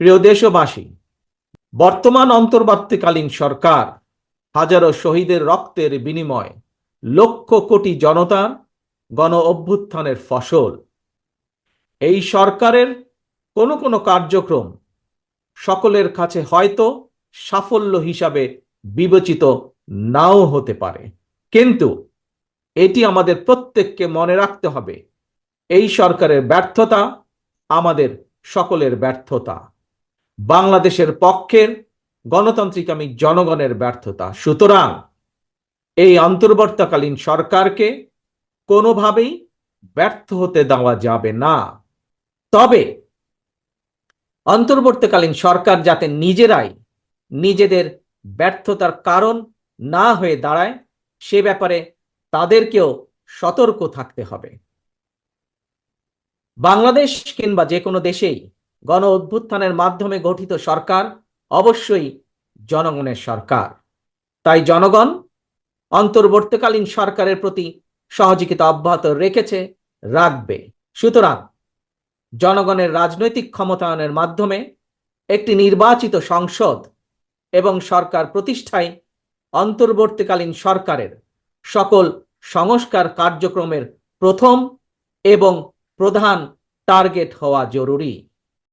প্রিয় দেশবাসী, বর্তমান অন্তর্বর্তীকালীন সরকার হাজারো শহীদের রক্তের বিনিময় লক্ষ কোটি জনতার গণ অভ্যুত্থানের ফসল। এই সরকারের কোনো কোনো কার্যক্রম সকলের কাছে হয়তো সাফল্য হিসাবে বিবেচিত নাও হতে পারে। কিন্তু এটি আমাদের প্রত্যেককে মনে রাখতে হবে, এই সরকারের ব্যর্থতা আমাদের সকলের ব্যর্থতা। বাংলাদেশের পক্ষের গণতান্ত্রিকামী জনগণের ব্যর্থতা। সুতরাং এই অন্তর্বর্তীকালীন সরকারকে কোনোভাবেই ব্যর্থ হতে দেওয়া যাবে না। তবে অন্তর্বর্তীকালীন সরকার যাতে নিজেরাই নিজেদের ব্যর্থতার কারণ না হয়ে দাঁড়ায়, সে ব্যাপারে তাদেরকেও সতর্ক থাকতে হবে। বাংলাদেশ কিংবা যে কোনো দেশেই গণ অভ্যুত্থানের মাধ্যমে গঠিত সরকার অবশ্যই জনগণের সরকার। তাই জনগণ অন্তর্বর্তীকালীন সরকারের প্রতি সহযোগিতা অব্যাহত রেখেছে, রাখবে। সুতরাং জনগণের রাজনৈতিক ক্ষমতায়নের মাধ্যমে একটি নির্বাচিত সংসদ এবং সরকার প্রতিষ্ঠায় অন্তর্বর্তীকালীন সরকারের সকল সংস্কার কার্যক্রমের প্রথম এবং প্রধান টার্গেট হওয়া জরুরি।